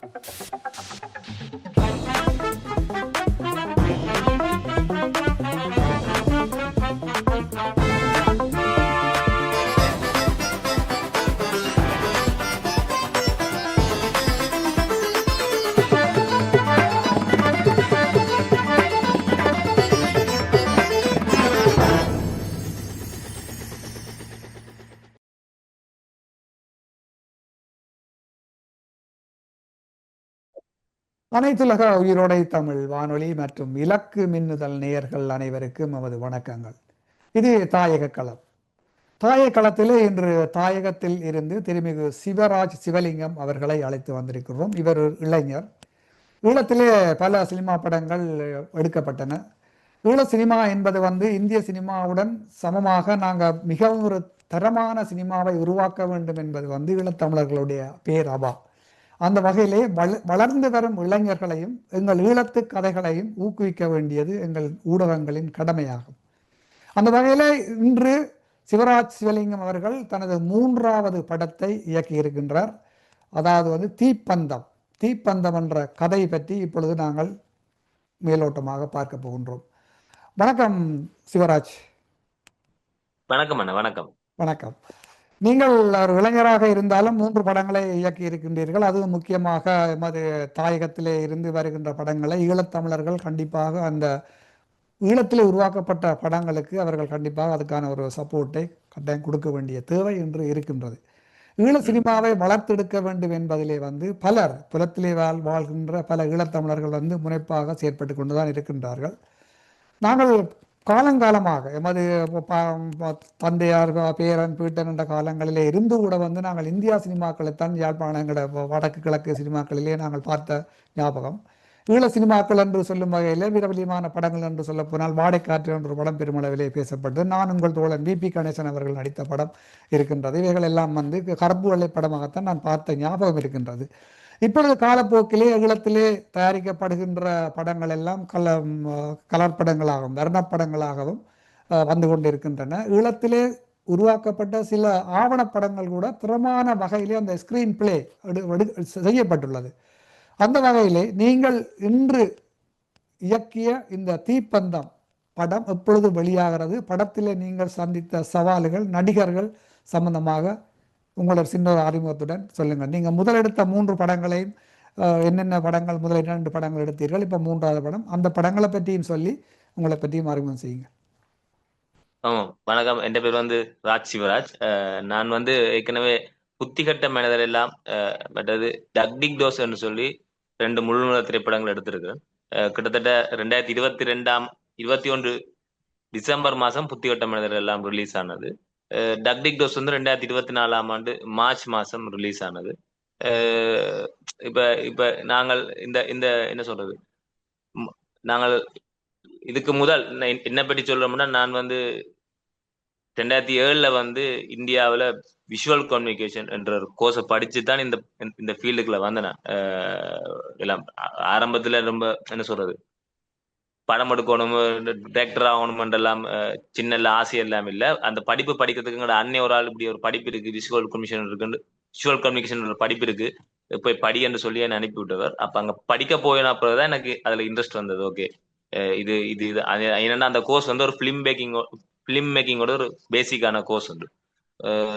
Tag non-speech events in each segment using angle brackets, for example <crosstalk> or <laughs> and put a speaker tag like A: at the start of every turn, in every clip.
A: Thank you. அனைத்துலக உயிரோடை தமிழ் வானொலி மற்றும் இலக்கு மின்னுதல் நேயர்கள் அனைவருக்கும் நமது வணக்கங்கள். இது தாயக களம். தாயக களத்திலே இன்று தாயகத்தில் இருந்து திருமிகு சிவராஜ் சிவலிங்கம் அவர்களை அழைத்து வந்திருக்கிறோம் இவர் இளைஞர். ஈழத்திலே பல சினிமா படங்கள் எடுக்கப்பட்டன. ஈழ சினிமா என்பது வந்து இந்திய சினிமாவுடன் சமமாக நாங்கள் மிகவும் ஒரு தரமான சினிமாவை உருவாக்க வேண்டும் என்பது வந்து ஈழத்தமிழர்களுடைய பேரபா. அந்த வகையிலே வள வளர்ந்து வரும் இளைஞர்களையும் எங்கள் ஈழத்து கதைகளையும் ஊக்குவிக்க வேண்டியது எங்கள் ஊடகங்களின் கடமையாகும். அந்த வகையிலே இன்று சிவராஜ் சிவலிங்கம் அவர்கள் தனது மூன்றாவது படத்தை இயக்கியிருக்கின்றார். அதாவது வந்து தீப்பந்தம். தீப்பந்தம் என்ற கதை பற்றி இப்பொழுது நாங்கள் மேலோட்டமாக பார்க்க போகின்றோம். வணக்கம் சிவராஜ்.
B: வணக்கம் அண்ணா வணக்கம்.
A: வணக்கம். நீங்கள் ஒரு இளைஞராக இருந்தாலும் மூன்று படங்களை இயக்கி இருக்கின்றீர்கள். அதுவும் முக்கியமாக எமது தாயகத்திலே இருந்து வருகின்ற படங்களை ஈழத்தமிழர்கள் கண்டிப்பாக அந்த ஈழத்திலே உருவாக்கப்பட்ட படங்களுக்கு அவர்கள் கண்டிப்பாக அதுக்கான ஒரு சப்போர்ட்டை கட்டாயம் கொடுக்க வேண்டிய தேவை என்று இருக்கின்றது. ஈழ சினிமாவை வளர்த்தெடுக்க வேண்டும் என்பதிலே வந்து பலர் புலத்திலே வாழ் வாழ்கின்ற பல ஈழத்தமிழர்கள் வந்து முனைப்பாக செயற்பட்டு கொண்டுதான் இருக்கின்றார்கள். நாங்கள் காலங்காலமாக எமது தந்தையார் பேரன் பீட்டன் என்ற காலங்களிலே இருந்து கூட வந்து நாங்கள் இந்தியா சினிமாக்களைத்தான் யாழ்ப்பாணங்கள வடக்கு கிழக்கு சினிமாக்களிலே நாங்கள் பார்த்த ஞாபகம். ஈழ சினிமாக்கள் என்று சொல்லும் வகையில் விரவலியமான படங்கள் என்று சொல்ல போனால் வாடைக்காற்று என்ற படம் பெருமளவிலே பேசப்பட்டு நான் உங்கள் தோழன் வி. பி. கணேசன் அவர்கள் நடித்த படம் இருக்கின்றது. இவைகள் எல்லாம் வந்து கருப்பு வெள்ளை படமாகத்தான் நான் பார்த்த ஞாபகம் இருக்கின்றது. இப்பொழுது காலப்போக்கிலே ஈழத்திலே தயாரிக்கப்படுகின்ற படங்கள் எல்லாம் கல கலர் படங்களாகவும் வர்ணப்படங்களாகவும் வந்து கொண்டிருக்கின்றன. ஈழத்திலே உருவாக்கப்பட்ட சில ஆவணப்படங்கள் கூட திறமான வகையிலே அந்த ஸ்கிரீன் பிளே செய்யப்பட்டுள்ளது. அந்த வகையிலே நீங்கள் இன்று இயக்கிய இந்த தீப்பந்தம் படம் எப்பொழுது வெளியாகிறது? படத்திலே நீங்கள் சந்தித்த சவால்கள் நடிகர்கள் சம்பந்தமாக உங்களோட சின்ன ஒரு அறிமுகத்துடன் சொல்லுங்கள். நீங்கள் முதலெடுத்த மூன்று படங்களையும் என்னென்ன படங்கள் முதல் இரண்டு படங்கள் எடுத்தீர்கள் இப்போ மூன்றாவது படம். அந்த படங்களை பற்றியும் சொல்லி உங்களை பற்றியும் அறிமுகம் செய்யுங்க
B: ஆமாம் வணக்கம். என் பேர் வந்து ராஜ் சிவராஜ். நான் வந்து ஏற்கனவே புத்திகட்ட மனிதர் எல்லாம் பட்டது டக்டிக் டோஸ் என்று சொல்லி ரெண்டு முழுநூல திரைப்படங்கள் எடுத்திருக்கிறேன். கிட்டத்தட்ட ரெண்டாயிரத்தி இருபத்தி ரெண்டாம் இருபத்தி ஒன்று டிசம்பர் மாதம் புத்திகட்ட மனிதர் எல்லாம் ரிலீஸ் ஆனது. டக்டிக் டோஸ் வந்து ரெண்டாயிரத்தி இருபத்தி நாலாம் ஆண்டு மார்ச் மாசம் ரிலீஸ் ஆனது. இப்ப இப்ப நாங்கள் இந்த இந்த என்ன சொல்றது? நாங்கள் இதுக்கு முதல் என்ன பற்றி சொல்றோம்னா நான் வந்து ரெண்டாயிரத்தி ஏழுல வந்து இந்தியாவில் விஷுவல் கம்யூனிகேஷன் என்ற ஒரு கோர்ஸை படிச்சு தான் இந்த இந்த ஃபீல்டுக்குள்ள வந்தேன் எல்லாம் ஆரம்பத்துல ரொம்ப என்ன சொல்றது? படம் எடுக்கணும் டேரக்டர் ஆகணுமென்றெல்லாம் சின்ன ஆசை எல்லாம் இல்லை. அந்த படிப்பு படிக்கிறதுக்கு அன்னை ஒரு ஆள் இப்படி ஒரு படிப்பு இருக்கு விஷுவல் கமிஷன் இருக்குன்னு விஷுவல் கம்யூனிகேஷன் ஒரு படிப்பு இருக்கு. போய் படி என்று சொல்லி என்ன அனுப்பி விட்டவர். அப்ப அங்க படிக்க போயின அப்புறம் எனக்கு அதுல இன்ட்ரெஸ்ட் வந்தது. ஓகே இது இது இது. என்னன்னா அந்த கோர்ஸ் வந்து ஒரு ஃபிலிம் மேக்கிங் ஃபிலிம் மேக்கிங்கோட ஒரு பேசிக்கான கோர்ஸ் உண்டு.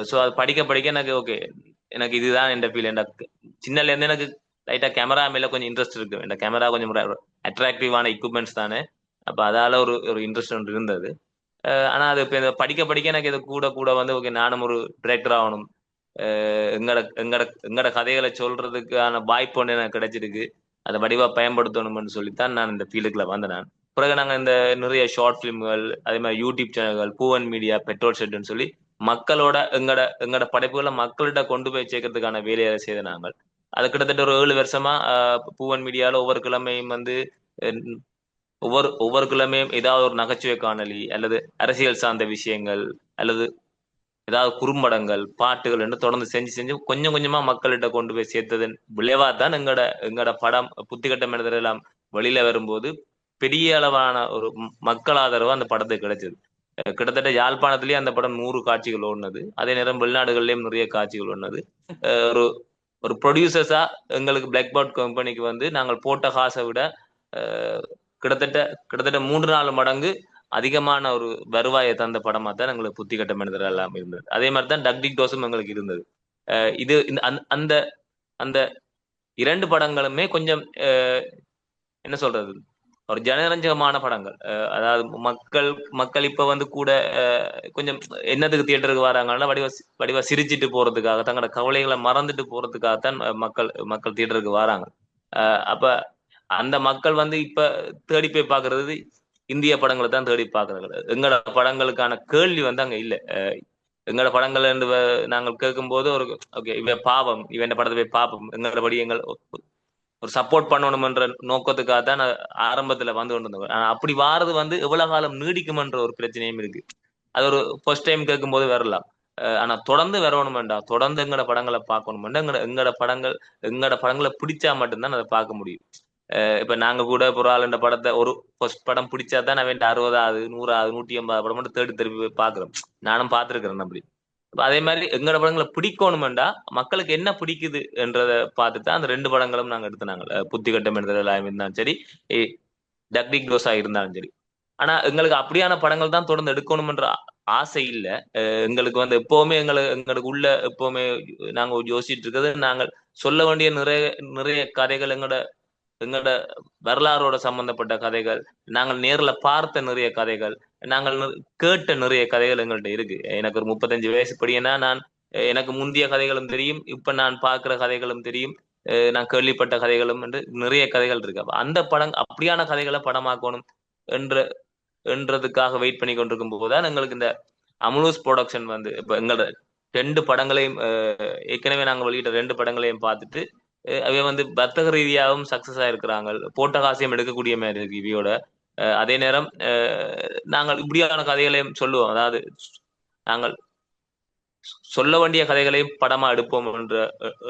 B: ஸோ அது படிக்க படிக்க எனக்கு ஓகே எனக்கு இதுதான் என் ஃபீல் எனக்கு சின்னல இருந்து எனக்கு லைட்டா கேமரா மேல கொஞ்சம் இன்ட்ரெஸ்ட் இருக்கு. இந்த கேமரா கொஞ்சம் அட்ராக்டிவான எக்யூப்மெண்ட்ஸ் தானே. அப்ப அதால ஒரு ஒரு இன்ட்ரெஸ்ட் ஒன்று இருந்தது. ஆனா அது இப்போ படிக்க படிக்க எனக்கு இது கூட கூட வந்து ஓகே நானும் ஒரு டிரெக்டர் ஆகணும். எங்கட எங்கட எங்கட கதைகளை சொல்றதுக்கான வாய்ப்பு ஒன்று எனக்கு கிடைச்சிருக்கு. அதை வடிவா பயன்படுத்தணும்னு சொல்லித்தான் நான் இந்த ஃபீல்டுக்குள்ள வந்தேன் நான். பிறகு நாங்க இந்த நிறைய ஷார்ட் ஃபிலிம்கள் அதே மாதிரி யூடியூப் சேனல்கள் பூவன் மீடியா பெட்ரோல் செட்டுன்னு சொல்லி மக்களோட எங்கட எங்கட படைப்புகளை மக்கள்கிட்ட கொண்டு போய் சேர்க்கறதுக்கான வேலையை செய்த நாங்கள். அது கிட்டத்தட்ட ஒரு ஏழு வருஷமா பூவன் மீடியால ஒவ்வொரு கிழமையும் வந்து ஒவ்வொரு ஒவ்வொரு கிழமையும் ஏதாவது ஒரு நகைச்சுவை காணொலி அல்லது அரசியல் சார்ந்த விஷயங்கள் அல்லது ஏதாவது குறும்படங்கள் பாட்டுகள் என்று தொடர்ந்து செஞ்சு செஞ்சு கொஞ்சம் கொஞ்சமா மக்கள்கிட்ட கொண்டு போய் சேர்த்ததன் விளைவா தான் எங்கட எங்கட படம் புத்திகட்ட மனிதர் எல்லாம் வெளியில வரும்போது பெரிய அளவான ஒரு மக்கள் ஆதரவு அந்த படத்துக்கு கிடைச்சது. கிட்டத்தட்ட யாழ்ப்பாணத்திலேயே அந்த படம் நூறு காட்சிகள் ஓடினது. அதே நேரம் வெளிநாடுகள்லயும் நிறைய காட்சிகள் ஓடினது. ஒரு ஒரு ப்ரொடியூசர்ஸா எங்களுக்கு பிளாக் பர்ட் கம்பெனிக்கு வந்து நாங்கள் போட்ட காசை விட கிட்டத்தட்ட கிட்டத்தட்ட மூன்று நாலு மடங்கு அதிகமான ஒரு வருவாயை தந்த படமா தான் எங்களுக்கு புத்தி கட்ட மனிதர் எல்லாம் இருந்தது. அதே மாதிரி தான் டக்டிக் டோஸும் எங்களுக்கு இருந்தது. அஹ், இது அந்த- அந்த அந்த இரண்டு படங்களுமே கொஞ்சம் என்ன சொல்றது? ஒரு ஜனரஞ்சகமான படங்கள். அதாவது மக்கள் மக்கள் இப்ப வந்து கூட அஹ், கொஞ்சம் என்னத்துக்கு தியேட்டருக்கு வராங்கன்னா வடிவ வடிவா சிரிச்சிட்டு போறதுக்காக தங்களோட கவலைகளை மறந்துட்டு போறதுக்காகத்தான் மக்கள் மக்கள் தியேட்டருக்கு வராங்க. அஹ், அப்ப அந்த மக்கள் வந்து இப்ப தேடி போய் பாக்குறது இந்திய படங்களை தான் தேடி பாக்குறாங்க. எங்களோட படங்களுக்கான கேள்வி வந்து அங்க இல்ல. அஹ், எங்களோட படங்கள் என்று வ- கேட்கும் போது ஒரு ஓகே இவன் பாவம் இவன் படத்தை போய் பார்ப்போம். எங்களோட படி எங்கள் ஒரு சப்போர்ட் பண்ணணும்ன்ற நோக்கத்துக்காக தான் நான் ஆரம்பத்துல வந்து கொண்டு வந்தவர் ஆனா அப்படி வாரது வந்து எவ்வளவு காலம் நீடிக்கும்ன்ற ஒரு பிரச்சனையும் இருக்கு. அது ஒரு ஃபர்ஸ்ட் டைம் கேட்கும்போது வரலாம். ஆனா தொடர்ந்து வரணும் வேண்டாம் தொடர்ந்து எங்கட படங்களை பார்க்கணும் எங்கட எங்கட படங்கள் எங்கட படங்களை பிடிச்சா மட்டும்தான் அதை பார்க்க முடியும். இப்ப நாங்க கூட புறாளுன்ற படத்தை ஒரு ஃபர்ஸ்ட் படம் பிடிச்சா தான் வேண்டிய அறுபதாவது நூறாவது நூற்றி ஐம்பது படம் மட்டும் தேடி திருப்பி போய் பாக்குறோம் நானும் பார்த்திருக்கிறேன் அப்படி. அதே மாதிரி எங்களோட படங்களை பிடிக்கணுமெண்டா மக்களுக்கு என்ன பிடிக்குது என்றதை பார்த்து தான் அந்த ரெண்டு படங்களும் நாங்க எடுத்தாங்க புத்தி கட்டம் எடுத்ததாக இருந்தாலும் சரி டக்டிக் டோஸா இருந்தாலும் சரி. ஆனா எங்களுக்கு அப்படியான படங்கள் தான் தொடர்ந்து எடுக்கணும்ன்ற ஆசை இல்ல. எங்களுக்கு வந்து எப்பவுமே எங்களுக்கு எங்களுக்கு உள்ள எப்பவுமே நாங்க யோசிச்சுட்டு இருக்கிறது நாங்கள் சொல்ல வேண்டிய நிறைய நிறைய கதைகள் எங்களோட எங்களோட வரலாறோட சம்பந்தப்பட்ட கதைகள் நாங்கள் நேர்ல பார்த்த நிறைய கதைகள் நாங்கள் கேட்ட நிறைய கதைகள் எங்கள்கிட்ட இருக்கு. எனக்கு ஒரு முப்பத்தஞ்சு வயசு படியனா நான் எனக்கு முந்தைய கதைகளும் தெரியும் இப்ப நான் பார்க்கிற கதைகளும் தெரியும் நான் கேள்விப்பட்ட கதைகளும் என்று நிறைய கதைகள் இருக்கு. அப்ப அந்த படம் அப்படியான கதைகளை படமாக்கணும் என்ற என்றதுக்காக வெயிட் பண்ணி கொண்டிருக்கும் போதுதான் எங்களுக்கு இந்த அமுலூஸ் ப்ரொடக்ஷன் வந்து இப்ப எங்களோட ரெண்டு படங்களையும் அஹ், ஏற்கனவே நாங்க வெளியிட்ட ரெண்டு படங்களையும் பார்த்துட்டு அஹ், வந்து வர்த்தக ரீதியாகவும் சக்சஸ் ஆயிருக்கிறாங்க. போட்ட காசியம் எடுக்கக்கூடிய மாதிரி இருக்கு இவையோட. அஹ், அதே நேரம் அஹ், நாங்கள் இப்படியான கதைகளையும் சொல்லுவோம். அதாவது நாங்கள் சொல்ல வேண்டிய கதைகளையும் படமா எடுப்போம் என்ற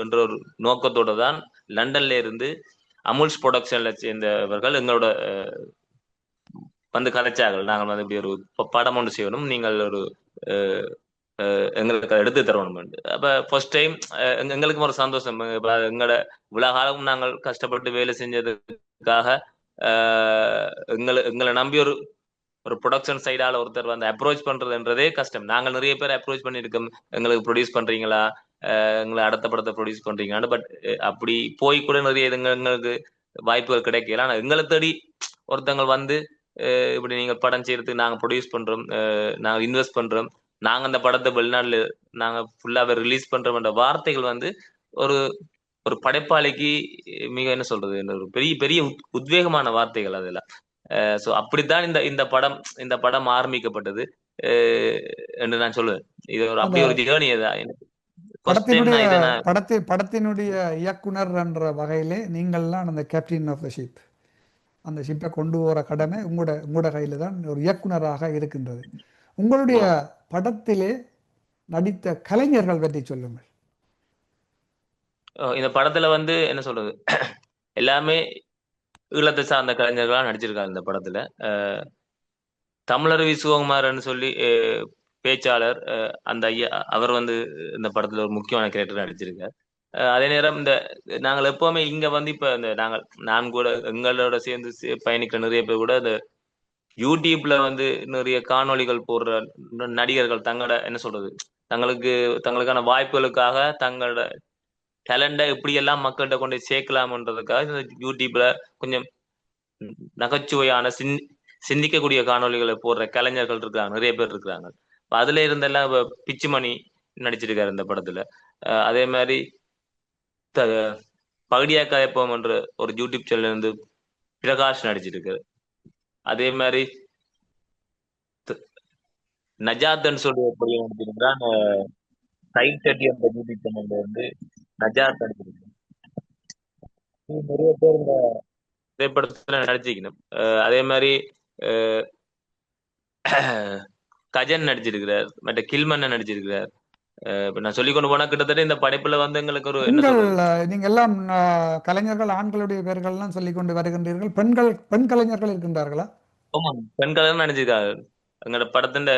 B: என்ற ஒரு நோக்கத்தோட தான் லண்டன்ல இருந்து அமுல்ஸ் ப்ரொடக்ஷன்ல சேர்ந்தவர்கள் எங்களோட அஹ், வந்து கதைச்சார்கள். நாங்கள் வந்து இப்படி ஒரு படம் ஒன்று செய்யணும். நீங்கள் ஒரு அஹ், எங்களுக்கு எடுத்து தரணும் அப்ப ஃபர்ஸ்ட் டைம் எங்களுக்கும் ஒரு சந்தோஷம் இப்ப எங்களோட இவ்வளவு நாங்கள் கஷ்டப்பட்டு வேலை செஞ்சதுக்காக எங்களை எங்களை நம்பி ஒரு ஒரு ப்ரொடக்ஷன் சைடால ஒருத்தர் வந்து அப்ரோச் பண்றதுன்றதே கஷ்டம் நாங்கள் நிறைய பேர் அப்ரோச் பண்ணியிருக்கோம் எங்களுக்கு ப்ரொடியூஸ் பண்றீங்களா எங்களை அடுத்த படத்தை ப்ரொடியூஸ் பண்றீங்களான்னு பட் அப்படி போய் கூட நிறைய இதுங்க எங்களுக்கு வாய்ப்புகள் கிடைக்கல ஆனா எங்களை தேடி ஒருத்தங்க வந்து இப்படி நீங்க படம் செய்யறதுக்கு நாங்க ப்ரொடியூஸ் பண்றோம் அஹ், நாங்க இன்வெஸ்ட் பண்றோம் நாங்க அந்த படத்தை வெளிநாட்டுல நாங்க ஃபுல்லாவே ரிலீஸ் பண்றோம்ன்ற வார்த்தைகள் வந்து ஒரு ஒரு படைப்பாளிக்கு மிக என்ன சொல்றது ஒரு பெரிய பெரிய உத்- உத்வேகமான வார்த்தைகள் அதெல்லாம். ஸோ அப்படித்தான் இந்த இந்த படம் இந்த படம் ஆரம்பிக்கப்பட்டது. என்று நான் சொல்லுவேன். இது ஒரு அப்படி ஒரு ஜேர்னி எனக்கு
A: படத்தை படத்தினுடைய இயக்குனர் என்ற வகையிலே நீங்கள்லாம் அந்த கேப்டன் ஆஃப் த ஷிப் அந்த ஷிப்பை கொண்டு போகிற கடமை உங்களோட உங்களோட கையில் தான் ஒரு இயக்குனராக இருக்கின்றது. உங்களுடைய படத்திலே நடித்த கலைஞர்கள் பற்றி சொல்லுங்கள்.
B: இந்த படத்துல வந்து என்ன சொல்றது? <clears throat> எல்லாமே ஈழத்தை சார்ந்த கலைஞர்களா நடிச்சிருக்காங்க இந்த படத்துல. அஹ் தமிழருவி சிவகுமார்னு சொல்லி பேச்சாளர் அந்த ஐயா அவர் வந்து இந்த படத்துல ஒரு முக்கியமான கேரக்டர் நடிச்சிருக்கார். அதே நேரம் இந்த நாங்கள் எப்பவுமே இங்க வந்து இப்ப இந்த நாங்கள் நான் கூட எங்களோட சேர்ந்து பயணிக்கிற நிறைய பேர் கூட இந்த யூடியூப்ல வந்து நிறைய காணொளிகள் போடுற நடிகர்கள் தங்களோட என்ன சொல்றது? தங்களுக்கு தங்களுக்கான வாய்ப்புகளுக்காக தங்களோட டேலண்ட எப்படியெல்லாம் மக்கள்கிட்ட கொண்டு போய் சேர்க்கலாம்ன்றதுக்காக இந்த யூடியூப்ல கொஞ்சம் நகைச்சுவையான சிந் சிந்திக்கக்கூடிய காணொளிகளை போடுற கலைஞர்கள் இருக்காங்க நிறைய பேர் இருக்கிறாங்க. அதுல இருந்தெல்லாம் பிச்சுமணி நடிச்சிருக்காரு இந்த படத்துல. அஹ் அதே மாதிரி பகுடியாக்காயப்போம் பகடியா என்ற ஒரு யூடியூப் சேனல் இருந்து பிரகாஷ் நடிச்சிருக்காரு. அதே மாதிரி நஜாத்தன் நஜாத்ன்னு சொல்லி பையன் சைட் அந்த யூடியூப் சேனல்ல வந்து நஜாத் நிறைய பேர் இந்த திரைப்படத்துல நடிச்சிக்கணும் அதே மாதிரி கஜன் நடிச்சிருக்கிறார் மற்ற கில்மன்ன நடிச்சிருக்கிறார். இப்ப நான் சொல்லி கொண்டு போனா கிட்டத்தட்ட இந்த படைப்புல வந்து எங்களுக்கு ஒரு என்ன
A: நீங்க எல்லாம் கலைஞர்கள் ஆண்களுடைய பெயர்கள்லாம் சொல்லிக் கொண்டு வருகின்றீர்கள். பெண்கள் பெண் கலைஞர்கள் இருக்கின்றார்களா?
B: பெண்கள் நடிச்சிருக்காங்க எங்களோட படத்தின்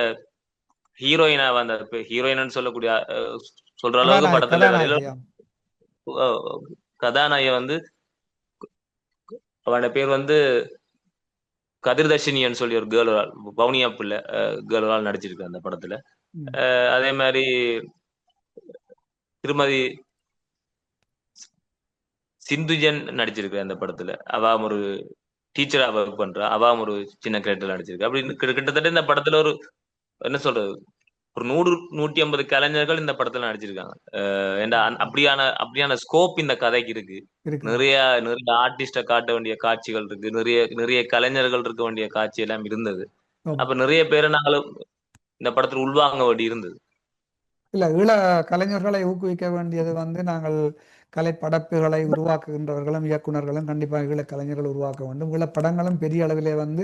B: ஹீரோயினா வந்த ஹீரோயின்னு சொல்லக்கூடிய சொல்ற அளவுக்கு படத்துல
A: கதாநாயகி ஆம்.
B: அஹ், கதாநாயகி வந்து அவனோட பேர் வந்து கதிர்தர்ஷினின்னு சொல்லி ஒரு கேர்ள் பவுனியா பிள்ளை கேர்ளால் நடிச்சிருக்கு அந்த படத்துல. அதே மாதிரி திருமதி சிந்துஜன் நடிச்சிருக்கு அந்த படத்துல. அவ ஒரு டீச்சரா ஒர்க் பண்றா. அவ ஒரு சின்ன கேரக்டர் நடிச்சிருக்கு. அப்படி கிட்ட- கிட்டத்தட்ட இந்த படத்துல ஒரு என்ன சொல்றது? ஒரு நூறு நூற்றி ஐம்பது கலைஞர்கள் இந்த படத்துல நடிச்சிருக்காங்க. அப்படியான அப்படியான ஸ்கோப் இந்த கதைக்கு இருக்கு. நிறைய நிறைய ஆர்டிஸ்ட காட்ட வேண்டிய காட்சிகள் இருக்கு. நிறைய நிறைய கலைஞர்கள் இருக்க வேண்டிய காட்சி எல்லாம் இருந்தது. அப்ப நிறைய பேரை நாங்களும் இந்த படத்துல உள்வாங்க வேண்டி இருந்தது.
A: இல்ல ஈழ கலைஞர்களை ஊக்குவிக்க வேண்டியது வந்து நாங்கள் கலை படைப்புகளை உருவாக்குகின்றவர்களும் இயக்குனர்களும் கண்டிப்பாக ஈழ கலைஞர்கள் உருவாக்க வேண்டும். ஈழ படங்களும் பெரிய அளவிலே வந்து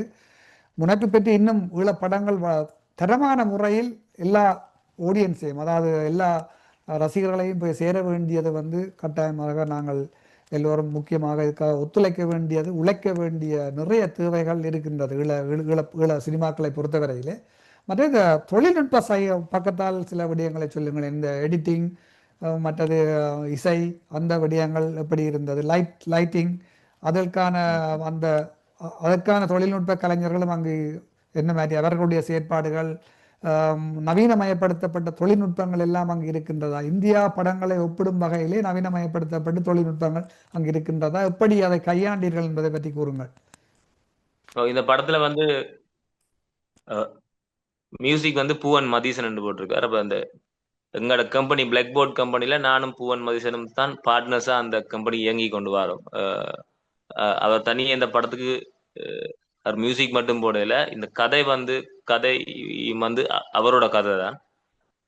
A: முனைப்பு பெற்று இன்னும் ஈழ படங்கள் வ- தரமான முறையில் எல்லா ஆடியன்ஸையும் அதாவது எல்லா ரசிகர்களையும் போய் சேர வேண்டியது வந்து கட்டாயமாக நாங்கள் எல்லோரும் முக்கியமாக இதுக்காக ஒத்துழைக்க வேண்டியது உழைக்க வேண்டிய நிறைய தேவைகள் இருக்கின்றது ஈழ ஈழ ஈழ- ஈழ சினிமாக்களை பொறுத்தவரையிலே. மற்ற இந்த தொழில்நுட்ப சை பக்கத்தால் சில விடயங்களை சொல்லுங்கள் இந்த எடிட்டிங் மற்றது இசை அந்த விடயங்கள் எப்படி இருந்தது? லைட் லைட்டிங் அதற்கான அந்த அதற்கான தொழில்நுட்ப கலைஞர்களும் அங்கு என்ன மாதிரி? அவர்களுடைய செயற்பாடுகள் நவீனமயப்படுத்தப்பட்ட தொழில்நுட்பங்கள் எல்லாம் அங்கு இருக்கின்றதா? இந்தியா படங்களை ஒப்பிடும் வகையிலே நவீனமயப்படுத்தப்பட்ட தொழில்நுட்பங்கள் அங்கு இருக்கின்றதா? எப்படி அதை கையாண்டீர்கள் என்பதை பற்றி கூறுங்கள்.
B: இந்த படத்துல வந்து மியூசிக் வந்து பூவன் மதீசன் போட்டிருக்காரு. அப்ப அந்த எங்களோட கம்பெனி பிளாக் போர்ட் கம்பெனியில நானும் பூவன் மதிசனும் தான் பார்ட்னர்ஸா அந்த கம்பெனி இயங்கி கொண்டு வரோம். அவர் தனியே இந்த படத்துக்கு அவர் மியூசிக் மட்டும் போடல. இந்த கதை வந்து கதை வந்து அவரோட கதை தான்.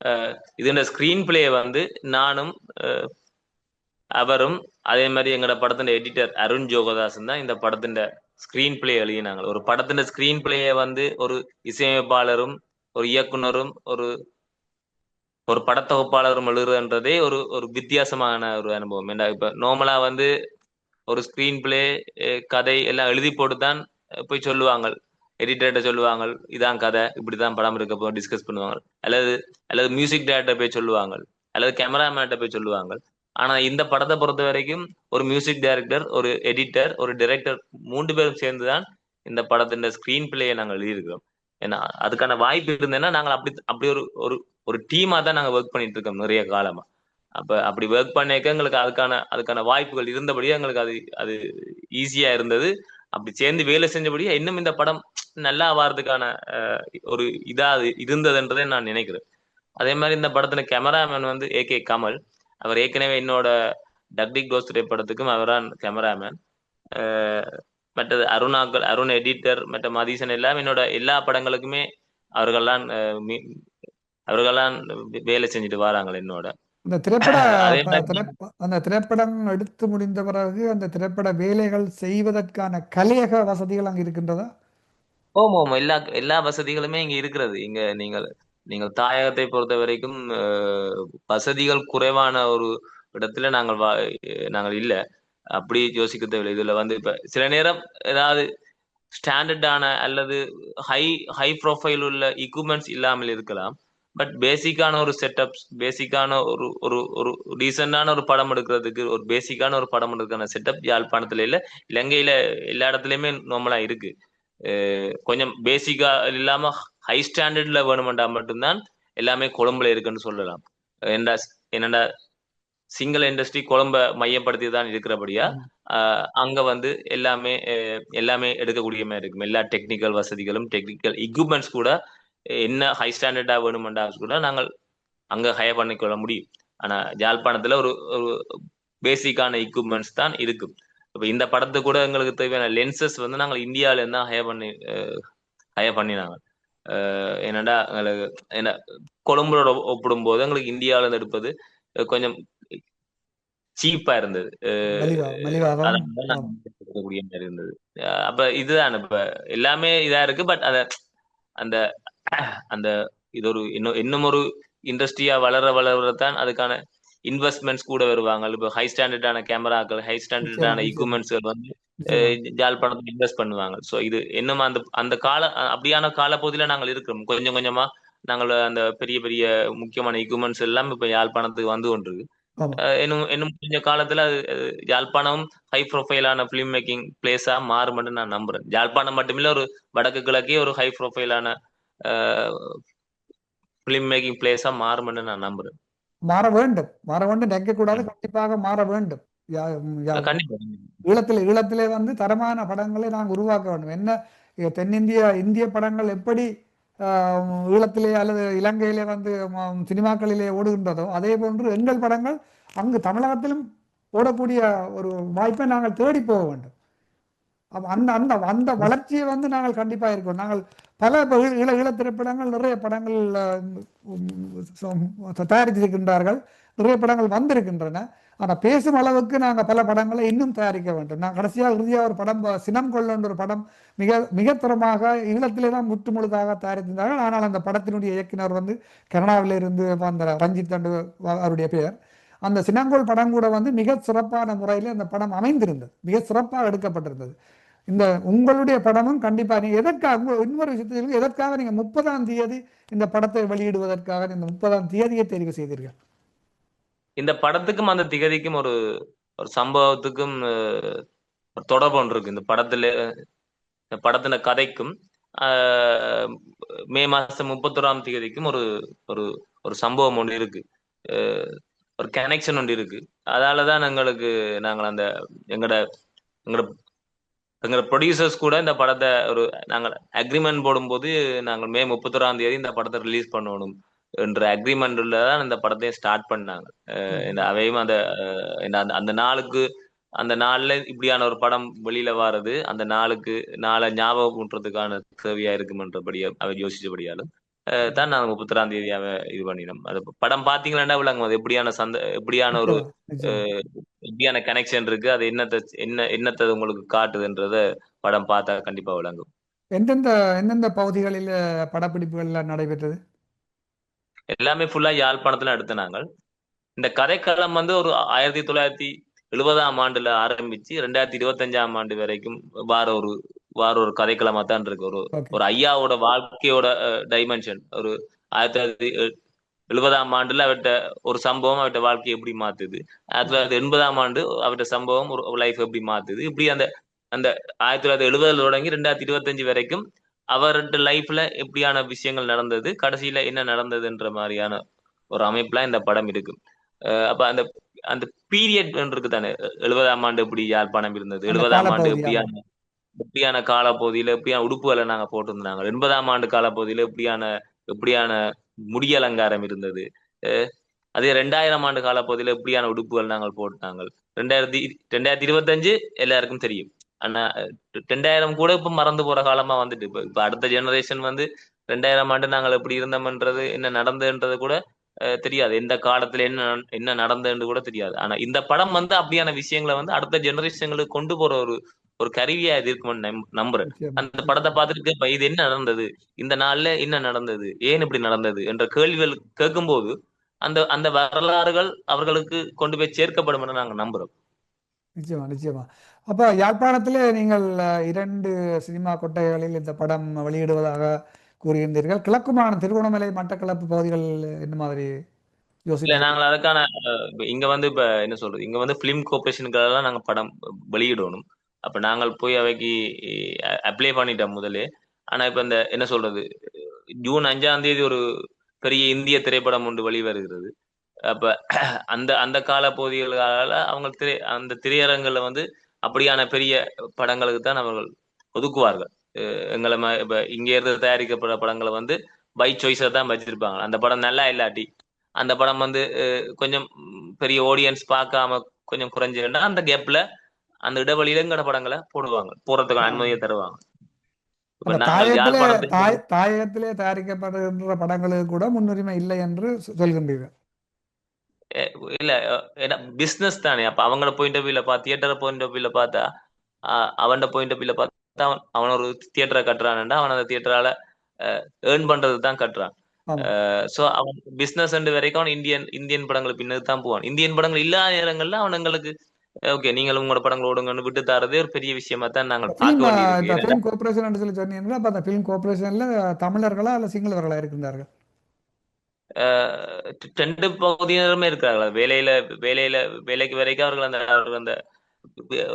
B: அஹ் இதோட ஸ்கிரீன் பிளே வந்து நானும் அவரும் அதே மாதிரி எங்களோட படத்தின் எடிட்டர் அருண் ஜோகதாசன் தான் இந்த படத்தின் ஸ்கிரீன் பிளே எழுதினாங்க. ஒரு படத்தின் ஸ்கிரீன் பிளேயை வந்து ஒரு இசையமைப்பாளரும் ஒரு இயக்குனரும் ஒரு ஒரு படத்தொகுப்பாளரும் எழுதுறன்றதே ஒரு ஒரு வித்தியாசமான ஒரு அனுபவம். என்ன இப்ப நார்மலா வந்து ஒரு ஸ்கிரீன் பிளே கதை எல்லாம் எழுதி போட்டு தான் போய் சொல்லுவாங்க எடிட்டர்கிட்ட சொல்லுவாங்க இதான் கதை இப்படிதான் படம் இருக்க போ டிஸ்கஸ் பண்ணுவாங்க அல்லது அல்லது மியூசிக் டேரக்டர் போய் சொல்லுவாங்க அல்லது கேமராமேன்கிட்ட போய் சொல்லுவாங்க ஆனா இந்த படத்தை பொறுத்த வரைக்கும் ஒரு மியூசிக் டைரக்டர் ஒரு எடிட்டர் ஒரு டைரக்டர் மூன்று பேரும் சேர்ந்து தான் இந்த படத்தின் ஸ்கிரீன் பிளேயை நாங்கள் எழுதியிருக்கிறோம். ஏன்னா அதுக்கான வாய்ப்பு இருந்தேன்னா நாங்கள் அப்படி அப்படி ஒரு ஒரு ஒரு டீமா தான் நாங்க ஒர்க் பண்ணிட்டு இருக்கோம் நிறைய காலமா. அப்ப அப்படி ஒர்க் பண்ணிக்க எங்களுக்கு அதுக்கான அதுக்கான வாய்ப்புகள் இருந்தபடியே எங்களுக்கு அது அது ஈஸியா இருந்தது. அப்படி சேர்ந்து வேலை செஞ்சபடியே இன்னும் இந்த படம் நல்லா வாரதுக்கான ஒரு இதா அது இருந்ததுன்றதை நான் நினைக்கிறேன். அதே மாதிரி இந்த படத்துல கேமராமேன் வந்து ஏ கே கமல். அவர் ஏற்கனவே என்னோட டக்டிக் டோஸ் திரைப்படத்துக்கும் அவரான் கேமராமேன் மற்றது அருணாக்கள் அருண் எடிட்டர் மற்ற மதீசன் எல்லாம் என்னோட எல்லா படங்களுக்குமே அவர்கள்லாம் அஹ், மீ- அவர்கள்லாம் வேலை செஞ்சுட்டு வராங்க என்னோட.
A: அந்த திரைப்பட <laughs> அந்த திரைப்படம் எடுத்து முடிந்த பிறகு அந்த திரைப்பட வேலைகள் செய்வதற்கான கலையக வசதிகள் அங்கு இருக்கின்றதா?
B: ஓம் ஓம். எல்லா எல்லா வசதிகளுமே இங்க இருக்கிறது. இங்க நீங்கள் நீங்கள் தாயகத்தை பொறுத்த வரைக்கும் வசதிகள் குறைவான ஒரு இடத்துல நாங்கள் நாங்கள் இல்ல. அப்படி யோசிக்க தேவையில்லை. இதுல வந்து இப்ப சில நேரம் ஏதாவது ஸ்டாண்டர்டான அல்லது ஹை ஹை ப்ரொஃபைல் உள்ள எக்யூப்மெண்ட்ஸ் இல்லாமல் இருக்கலாம். பட் பேசிக்கான ஒரு செட்டப்ஸ் பேசிக்கான ஒரு ஒரு ஒரு டீசெண்டான ஒரு படம் எடுக்கிறதுக்கு ஒரு பேசிக்கான ஒரு படம் எடுக்கிறதுக்கான செட்டப் யாழ்ப்பாணத்துல இல்ல இலங்கையில எல்லா இடத்துலயுமே நார்மலா இருக்கு. கொஞ்சம் பேசிக்கா இல்லாம ஹை ஸ்டாண்டர்ட்ல வேணுமெண்டா மட்டும்தான் எல்லாமே கொழும்புல இருக்குன்னு சொல்லலாம். என்னடா என்னடா சிங்கிள் இண்டஸ்ட்ரி கொழும்ப மையப்படுத்தி தான் இருக்கிறபடியா அங்க வந்து எல்லாமே எல்லாமே எடுக்கக்கூடிய மாதிரி இருக்கும். எல்லா டெக்னிக்கல் வசதிகளும் டெக்னிக்கல் எக்யூப்மெண்ட்ஸ் கூட என்ன ஹை ஸ்டாண்டர்டா வேணுமெண்டா கூட நாங்கள் அங்க ஹையர் பண்ணிக்கொள்ள முடியும். ஆனா யாழ்ப்பாணத்துல ஒரு ஒரு பேசிக்கான எக்யூப்மெண்ட்ஸ் தான் இருக்கும். இப்ப இந்த படத்துக்கு கூட எங்களுக்கு தேவையான லென்சஸ் வந்து நாங்கள் இந்தியாவில இருந்தா ஹையர் பண்ணி ஹையர் பண்ணினாங்க. என்னடா எங்களுக்கு என்ன கொழும்போட ஒப்பிடும் போது எங்களுக்கு இந்தியாவில இருந்து எடுப்பது கொஞ்சம் சீப்பா இருந்தது. இருந்தது. அப்ப இதுதான் இப்ப எல்லாமே இதா இருக்கு பட் அத அந்த அந்த இது ஒரு இன்னும் இன்னும் ஒரு இண்டஸ்ட்ரியா வளர வளரத்தான் அதுக்கான இன்வெஸ்ட்மெண்ட்ஸ் கூட வருவாங்க. இப்ப ஹை ஸ்டாண்டர்டான கேமராக்கள் ஹை ஸ்டாண்டர்டான எக்யூப்மெண்ட்ஸ்கள் வந்து யாழ்ப்பாணத்துல இன்வெஸ்ட் பண்ணுவாங்க. சோ இது இன்னும் அந்த அந்த கால அப்படியான காலப்பகுதியில நாங்கள் இருக்கிறோம். கொஞ்சம் கொஞ்சமா நாங்கள் அந்த பெரிய பெரிய முக்கியமான எக்யூப்மெண்ட்ஸ் எல்லாம் இப்ப யாழ்ப்பாணத்துக்கு வந்து கொண்டிருக்கு இன்னும் இன்னும் கொஞ்ச காலத்துல யாழ்ப்பாணம் ஹை ப்ரொஃபைலான ஃபிலிம் மேக்கிங் பிளேஸா மாறும்னு நான் நம்புறேன். யாழ்ப்பாணம் மட்டுமில்ல ஒரு வடக்கு கிழக்கே ஒரு ஹை ப்ரொஃபைலான ஃபிலிம் மேக்கிங் பிளேஸா மாறும்னு நான் நம்புறேன்.
A: மாற வேண்டும். மாற வேண்டும். நினைக்கக்கூடாது கண்டிப்பாக மாற வேண்டும். ஈழத்தில் ஈழத்திலே வந்து தரமான படங்களை நாங்கள் உருவாக்க வேண்டும். என்ன தென்னிந்திய இந்திய படங்கள் எப்படி ஈழத்திலே அல்லது இலங்கையிலே வந்து சினிமாக்களிலே ஓடுகின்றதோ அதே போன்று எங்கள் படங்கள் அங்கு தமிழகத்திலும் ஓடக்கூடிய ஒரு வாய்ப்பை நாங்கள் தேடி போக வேண்டும். அந்த அந்த அந்த வளர்ச்சியை வந்து நாங்கள் கண்டிப்பாக இருக்கோம். நாங்கள் பல ஈழ ஈழ திரைப்படங்கள் நிறைய படங்கள் தயாரித்திருக்கின்றார்கள். நிறைய படங்கள் வந்திருக்கின்றன. ஆனால் பேசும் அளவுக்கு நாங்கள் பல படங்களை இன்னும் தயாரிக்க வேண்டும். நான் கடைசியாக இறுதியாக ஒரு படம் சினம் கொள்ளன்ற ஒரு படம் மிக மிக தரமாக ஈழத்திலே தான் முற்று முழுதாக தயாரித்திருந்தார்கள். ஆனால் அந்த படத்தினுடைய இயக்குனர் வந்து கனடாவிலிருந்து வந்த ரஞ்சித் தண்டு அவருடைய பெயர். அந்த சினங்கோல் படம் கூட வந்து மிக சிறப்பான முறையில் அந்த படம் அமைந்திருந்தது. மிக சிறப்பாக எடுக்கப்பட்டிருந்தது. இந்த உங்களுடைய படமும் கண்டிப்பா நீங்கள் எதற்காக இன்னொரு விஷயத்தில் எதற்காக நீங்க முப்பதாம் தேதி இந்த படத்தை வெளியிடுவதற்காக இந்த முப்பதாம் தேதியை தெரிவு செய்தீர்கள்?
B: இந்த படத்துக்கும் அந்த திகதிக்கும் ஒரு ஒரு சம்பவத்துக்கும் தொடர்பு ஒன்று இருக்கு. இந்த படத்துல இந்த படத்தின கதைக்கும் ஆஹ், மே மாசம் முப்பத்தொராம் தேதிக்கும் ஒரு ஒரு ஒரு சம்பவம் ஒன்று இருக்கு. ஒரு கனெக்ஷன் ஒன்று இருக்கு. அதாலதான் எங்களுக்கு நாங்கள் அந்த எங்கட எங்களோட எங்களோட ப்ரொடியூசர்ஸ் கூட இந்த படத்தை ஒரு நாங்கள் அக்ரிமெண்ட் போடும்போது நாங்கள் மே முப்பத்தொராம் தேதி இந்த படத்தை ரிலீஸ் பண்ணணும் என்ற அக்ரிமெண்ட்ல தான் இந்த படத்தையும் ஸ்டார்ட் பண்ணாங்க. அஹ் இந்த அவையும் அந்த இந்த அந்த அந்த நாளுக்கு அந்த நாள்ல இப்படியான ஒரு படம் வெளியில வர்றது அந்த நாளுக்கு நாளை ஞாபகம் பண்றதுக்கான தேவையா இருக்குமன்றபடியா அவை யோசிச்சபடியாலும் தான் நாங்கள் முப்பத்தொராம் தேதி இது பண்ணினோம். அது படம் பாத்தீங்கன்னா விளங்கும். அது எப்படியான சந்த எப்படியான ஒரு. எப்படியான கனெக்ஷன் இருக்கு அது என்னத்தை என்ன என்னத்தை உங்களுக்கு காட்டுதுன்றத படம் பார்த்தா கண்டிப்பா விளங்கும்.
A: எந்தெந்த எந்தெந்த பகுதிகளில் படப்பிடிப்புகள் எல்லாம் நடைபெற்றது?
B: எல்லாமே ஃபுல்லா யாழ்ப்பாணத்துல எடுத்த நாங்கள். இந்த கதைக்களம் வந்து ஒரு ஆயிரத்தி தொள்ளாயிரத்தி எழுபதாம் ஆண்டுல ஆரம்பிச்சு ரெண்டாயிரத்தி இருபத்தஞ்சாம் ஆண்டு வரைக்கும் வார ஒரு வார ஒரு கதைக்களமா தான் இருக்கு. ஒரு ஒரு ஐயாவோட வாழ்க்கையோட டைமென்ஷன் ஒரு ஆயிரத்தி தொள்ளாயிரத்தி எழுபதாம் ஆண்டுல அவர்கிட்ட ஒரு சம்பவம் அவர்கிட்ட வாழ்க்கையை எப்படி மாத்துது? ஆயிரத்தி தொள்ளாயிரத்தி எண்பதாம் ஆண்டு அவர்கிட்ட சம்பவம் ஒரு லைஃப் எப்படி மாத்துது? இப்படி அந்த அந்த ஆயிரத்தி தொள்ளாயிரத்தி எழுபதுல தொடங்கி ரெண்டாயிரத்தி இருபத்தஞ்சு வரைக்கும் அவர்கிட்ட லைஃப்ல எப்படியான விஷயங்கள் நடந்தது? கடைசியில என்ன நடந்ததுன்ற மாதிரியான ஒரு அமைப்புல இந்த படம் இருக்கு. அப்ப அந்த அந்த பீரியட் இருக்கு தானே எழுபதாம் ஆண்டு எப்படி யாழ்ப்பாணம் இருந்தது? எழுபதாம் ஆண்டு எப்படியான எப்படியான காலப்பகுதியில எப்படியான உடுப்புகளை நாங்க போட்டிருந்தாங்க? எண்பதாம் ஆண்டு காலப்பகுதியில எப்படியான எப்படியான முடி அலங்காரம் இருந்தது? அதே ரெண்டாயிரம் ஆண்டு காலப்பகுதியில எப்படியான உடுப்புகள் நாங்கள் போட்டாங்க? ரெண்டாயிரத்தி ரெண்டாயிரத்தி இருபத்தஞ்சு எல்லாருக்கும் தெரியும். ஆனா ரெண்டாயிரம் கூட இப்ப மறந்து போற காலமா வந்துட்டு இப்ப இப்ப அடுத்த ஜெனரேஷன் வந்து ரெண்டாயிரம் ஆண்டு நாங்கள் எப்படி இருந்தோம்ன்றது என்ன நடந்ததுன்றது கூட அஹ் தெரியாது. எந்த காலத்துல என்ன நட- என்ன நடந்ததுன்னு கூட தெரியாது. ஆனா இந்த படம் வந்து அப்படியான விஷயங்களை வந்து அடுத்த ஜெனரேஷன்களுக்கு கொண்டு போற ஒரு ஒரு கருவியா இது இருக்கும்னு நம்ப- நம்புறேன். அந்த படத்தை பார்த்துட்டு இது என்ன நடந்தது? இந்த நாள்ல என்ன நடந்தது? ஏன் இப்படி நடந்தது? என்ற கேள்விகள் கேட்கும்போது அந்த அந்த வரலாறுகள் அவர்களுக்கு கொண்டு போய் சேர்க்கப்படும் என நாங்க நம்புறோம்.
A: நிச்சயமா நிச்சயமா. அப்ப யாழ்ப்பாணத்திலே நீங்கள் இரண்டு சினிமா கொட்டைகளில் இந்த படம் வெளியிடுவதாக கூறியிருந்தீர்கள். கிழக்கு மாகாணம் திருகோணமலை மட்டக்களப்பு பகுதிகள் என்ன மாதிரி
B: இல்ல நாங்கள் அதுக்கான இங்க வந்து இப்ப என்ன சொல்றது? இங்க வந்து பிலிம் கோஆபரேஷனுக்கெல்லாம் நாங்க படம் வெளியிடணும். அப்ப நாங்கள் போய் அவைக்கு அப்ளை பண்ணிட்டோம் முதலே. ஆனா இப்ப இந்த என்ன சொல்றது ஜூன் அஞ்சாம் தேதி ஒரு பெரிய இந்திய திரைப்படம் ஒன்று வெளிவருகிறது. அப்ப அந்த அந்த கால பகுதிகளால அவங்க திரை அந்த திரையரங்குல வந்து அப்படியான பெரிய படங்களுக்கு தான் அவர்கள் ஒதுக்குவார்கள். எங்களை இப்ப இங்க இருந்து தயாரிக்கப்படுற படங்களை வந்து பை சாய்ஸா தான் வச்சிருப்பாங்க. அந்த படம் நல்லா இல்லாட்டி அந்த படம் வந்து கொஞ்சம் பெரிய ஆடியன்ஸ் பார்க்காம கொஞ்சம் குறைஞ்சிருந்தா அந்த கேப்ல அந்த இடைவெளியில எங்கட படங்களை போடுவாங்க. போறதுக்கான அனுமதியை தருவாங்க.
A: தாயகத்திலே தயாரிக்கப்படுகின்ற படங்களுக்கு கூட முன்னுரிமை இல்லை என்று சொல்கின்றீர்கள்.
B: இல்ல பிசினஸ் தானே. அப்ப அவங்களோட பாயிண்ட் ஆஃப் வியூல பா தியேட்டர் பாயிண்ட் ஆஃப் வியூல பார்த்தா அவன் பாயிண்ட் ஆஃப் வியூல பார்த்தா அவன் அவன் ஒரு தியேட்டரை கட்டுறான்டா அவன் அந்த தியேட்டரால ஏர்ன் பண்றது தான் கட்டுறான். சோ அவன் பிசினஸ் வரைக்கும் அவன் இந்தியன் இந்தியன் படங்கள் பின்னது தான் போவான். இந்தியன் படங்கள் இல்லாத நேரங்கள்ல அவன் எங்களுக்கு ஓகே நீங்கள் உங்களோட படங்கள் ஓடுங்கன்னு விட்டு தரதே ஒரு பெரிய விஷயமா தான் நாங்கள் பார்க்க
A: ஃபிலிம் கோஆபரேஷன் சொல்லி சொன்னீங்களா அப்ப அந்த ஃபிலிம் கோஆபரேஷன்ல தமிழர்களா அல்ல சிங்களவர்களா இருக்கின்றார்கள்?
B: ரெண்டு பகுதியினருமே இருக்கிறார்கள். வேலையில வேலையில வேலைக்கு வரைக்கும் அவர்கள் அந்த அவர்கள் அந்த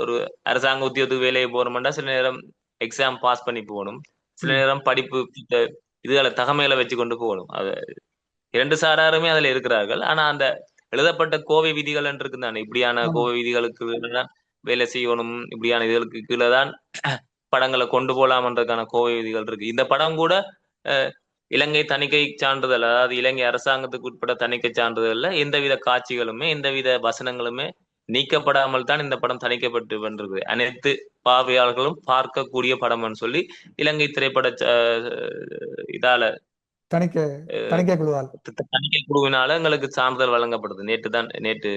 B: ஒரு அரசாங்க உத்தியோகத்துக்கு வேலையை போகணும்னா சில நேரம் எக்ஸாம் பாஸ் பண்ணி போகணும். சில. நேரம் படிப்பு இதுகளை தகமையில வச்சு கொண்டு போகணும். அது இரண்டு சாராருமே அதுல இருக்கிறார்கள். ஆனா அந்த எழுதப்பட்ட கோவை விதிகள் என்று இருக்கு தானே இப்படியான. கோவை விதிகளுக்கு வேலை செய்யணும். இப்படியான இதுகளுக்கு கீழே தான் படங்களை கொண்டு போலாம்ன்றதுக்கான கோவை விதிகள் இருக்கு. இந்த படம் கூட இலங்கை தணிக்கை சான்றிதழ் அதாவது இலங்கை அரசாங்கத்துக்கு உட்பட தணிக்கை சான்றிதழ்ல எந்தவித காட்சிகளுமே எந்தவித வசனங்களுமே நீக்கப்படாமல் தான் இந்த படம் தணிக்கப்பட்டு வென்றது அனைத்து பார்வையாளர்களும் பார்க்கக்கூடிய படம்னு சொல்லி இலங்கை திரைப்பட இதால
A: தணிக்கை குழுவால்.
B: குழுவினால எங்களுக்கு சான்றிதழ் வழங்கப்படுது. நேற்று தான் நேற்று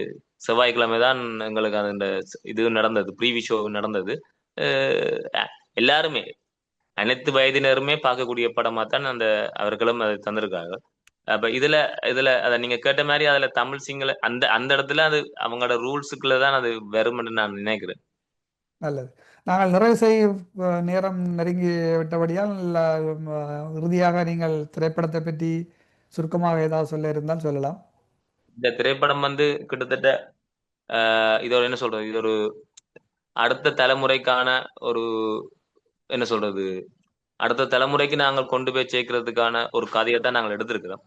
B: செவ்வாய்க்கிழமை தான் எங்களுக்கு அந்த இது நடந்தது ப்ரீவி ஷோ நடந்தது. எல்லாருமே அனைத்து வயதினருமே பார்க்கக்கூடிய படமா தான் அந்த அவர்களும் அதை தந்திருக்காங்க. அப்ப இதுல இதுல அத நீங்க கேட்ட மாதிரி அதுல தமிழ் சிங்கள அந்த அந்த இடத்துல அது அவங்களோட ரூல்ஸுக்குள்ள தான் அது வரும்னு நான் நினைக்கிறேன்.
A: நல்லது. நாங்கள் நிறைவு செய்ய நேரம் நெருங்கி விட்டபடியால் இறுதியாக நீங்கள் திரைப்படத்தை பற்றி சுருக்கமாக ஏதாவது சொல்ல இருந்தால் சொல்லலாம்.
B: இந்த திரைப்படம் வந்து கிட்டத்தட்ட ஆஹ் என்ன சொல்றது இது ஒரு அடுத்த தலைமுறைக்கான ஒரு என்ன சொல்றது அடுத்த தலைமுறைக்கு நாங்கள் கொண்டு போய் சேர்க்கறதுக்கான ஒரு கதையை தான் நாங்கள் எடுத்திருக்கிறோம்.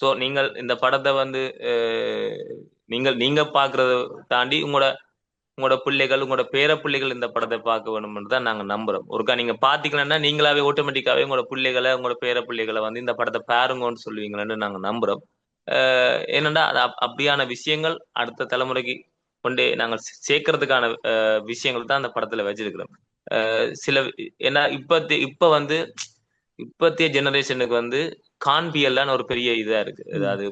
B: ஸோ நீங்கள் இந்த படத்தை வந்து ஆஹ் நீங்கள் நீங்க பாக்குறத தாண்டி உங்களோட உங்களோட பிள்ளைகள் உங்களோட பேர பிள்ளைகள் இந்த படத்தை பார்க்க வேணும்னு தான் நாங்க நம்புறோம். ஒருக்கா நீங்க பாத்தீங்கன்னா நீங்களாவே ஆட்டோமேட்டிக்காவே உங்களோட பிள்ளைகளை உங்களோட பேர பிள்ளைகளை வந்து இந்த படத்தை பாருங்கன்னு சொல்லுவீங்களேன்னு நாங்க நம்புறோம். அப்- அப்படியான விஷயங்கள் அடுத்த தலைமுறைக்கு கொண்டே நாங்கள் சேர்க்கறதுக்கான விஷயங்கள் தான் அந்த படத்துல வச்சிருக்கிறோம். சில ஏன்னா இப்பத்தி இப்ப வந்து இப்பத்திய ஜெனரேஷனுக்கு வந்து காண்பியல்லாம் ஒரு பெரிய இதா இருக்கு. அதாவது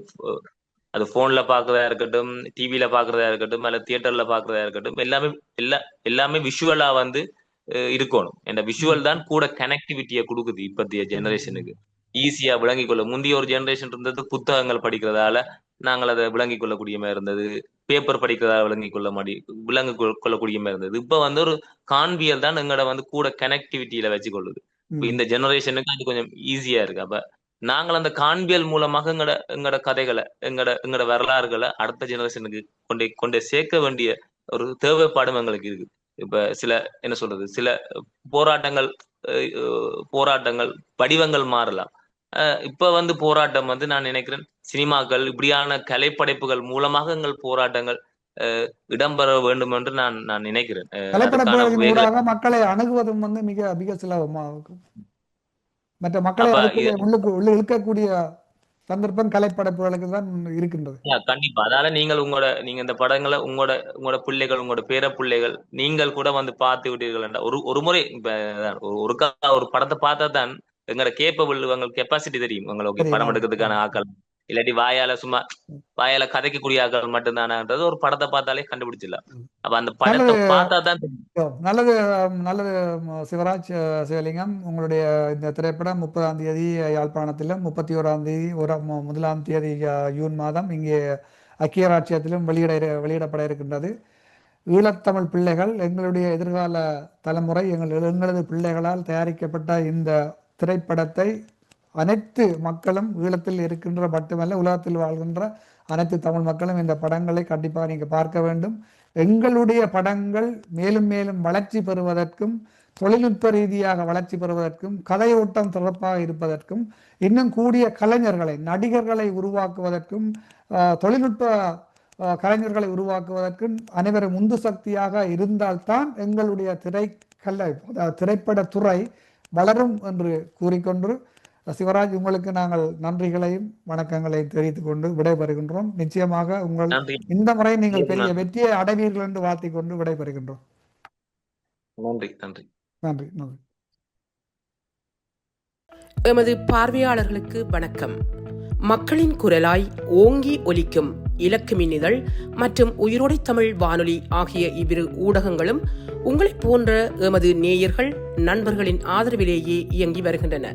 B: அது போன்ல பாக்குறதா இருக்கட்டும் டிவில பாக்குறதா இருக்கட்டும் அல்ல தியேட்டர்ல பாக்குறதா இருக்கட்டும் எல்லாமே எல்லா எல்லாமே விஷுவலா வந்து இருக்கணும். இந்த விஷுவல் தான் கூட கனெக்டிவிட்டியை கொடுக்குது இப்பத்திய ஜெனரேஷனுக்கு ஈஸியா விளங்கிக் கொள்ள. முந்தைய ஒரு ஜெனரேஷன் இருந்தது புத்தகங்கள் படிக்கிறதால நாங்கள் அதை விளங்கிக் கொள்ளக்கூடிய மாதிரி இருந்தது. பேப்பர் படிக்கிறதால விளங்கிக் கொள்ள மாடி விளங்கி கொள்- கொள்ளக்கூடிய மாதிரி இருந்தது. இப்ப வந்து ஒரு காண்பியல் தான் எங்களோட வந்து கூட கனெக்டிவிட்டியில வச்சு கொள்ளுது. இந்த ஜெனரேஷனுக்கு அது கொஞ்சம் ஈஸியா இருக்கு. அப்ப நாங்கள் அந்த காண்பியல் மூலமாக எங்கட எங்கட கதைகளை எங்கட எங்கட வரலாறுகளை அடுத்த ஜெனரேஷனுக்கு கொண்டே கொண்டே சேர்க்க வேண்டிய ஒரு தேவைப்பாடும் எங்களுக்கு இருக்கு. இப்ப சில என்ன சொல்றது சில போராட்டங்கள் போராட்டங்கள் வடிவங்கள் மாறலாம். இப்ப வந்து போராட்டம் வந்து நான் நினைக்கிறேன் சினிமாக்கள் இப்படியான கலைப்படைப்புகள் மூலமாக எங்கள் போராட்டங்கள் அஹ், இடம்பெற வேண்டும் என்று நான் நான் நினைக்கிறேன்.
A: மக்களை அணுகுவதும் வந்து மிக மிக இருக்கும். மற்ற மக்களை உள்ள இழுக்கக்கூடிய சந்தர்ப்பம் கலைப்படைப்புகளுக்கு தான் இருக்கின்றது.
B: கண்டிப்பா. அதால நீங்கள் உங்களோட நீங்க இந்த படங்களை உங்களோட உங்களோட பிள்ளைகள் உங்களோட பேர பிள்ளைகள் நீங்கள் கூட வந்து பார்த்து விட்டீர்கள் என்றால் ஒரு ஒரு முறை ஒரு ஒருக்கா ஒரு படத்தை பார்த்தா தான் எங்களோட கேப்பபிள் உங்களுக்கு கெப்பாசிட்டி தெரியும். உங்களுக்கு. படம் எடுக்கிறதுக்கான ஆக்கள். இல்லாட்டி வாயால சும்மா வாயால கதைக்கக்கூடிய ஆக்கள் மட்டும்தானான்றது ஒரு படத்தை பார்த்தாலே கண்டுபிடிச்சிடலாம். அப்ப அந்த படத்தை. பார்த்தா தான்
A: நல்லது நல்லது சிவராஜ் சிவலிங்கம் உங்களுடைய இந்த திரைப்படம் முப்பதாம் தேதி யாழ்ப்பாணத்திலும் முப்பத்தி ஓராம் தேதி ஒரு முதலாம் தேதி ஜூன் மாதம் இங்கே ஐக்கிய ராச்சியத்திலும் வெளியிட வெளியிடப்பட இருக்கின்றது. ஈழத்தமிழ் பிள்ளைகள் எங்களுடைய எதிர்கால தலைமுறை எங்கள் எங்களது பிள்ளைகளால் தயாரிக்கப்பட்ட இந்த திரைப்படத்தை அனைத்து மக்களும் ஈழத்தில் இருக்கின்ற மட்டுமல்ல உலகத்தில் வாழ்கின்ற அனைத்து தமிழ் மக்களும் இந்த படங்களை கண்டிப்பாக நீங்கள் பார்க்க வேண்டும். எங்களுடைய படங்கள் மேலும் மேலும் வளர்ச்சி பெறுவதற்கும் தொழில்நுட்ப ரீதியாக வளர்ச்சி பெறுவதற்கும் கதையோட்டம் சிறப்பாக இருப்பதற்கும் இன்னும் கூடிய கலைஞர்களை நடிகர்களை உருவாக்குவதற்கும் தொழில்நுட்ப கலைஞர்களை உருவாக்குவதற்கும் அனைவரும் உந்து சக்தியாக இருந்தால்தான் எங்களுடைய திரைக்கலை திரைப்பட துறை வளரும் என்று கூறிக்கொண்டு சிவராஜ் உங்களுக்கு நாங்கள் நன்றிகளையும் வணக்கங்களையும் தெரிவித்துக் கொண்டு விடைபெறுகின்றோம். நிச்சயமாக உங்கள் இந்த முறை நீங்கள். பெரிய வெற்றியை அடைவீர்கள் என்று வாழ்த்திக் கொண்டு விடைபெறுகின்றோம்.
B: நன்றி நன்றி.
A: நன்றி நன்றி.
C: எமது பார்வையாளர்களுக்கு வணக்கம். மக்களின் குரலாய் ஓங்கி ஒலிக்கும் இலக்கு மின்னிதழ் மற்றும் உயிரோடை தமிழ் வானொலி ஆகிய இவ்விரு ஊடகங்களும் உங்களைப் போன்ற எமது நேயர்கள் நண்பர்களின் ஆதரவிலேயே இயங்கி வருகின்றன.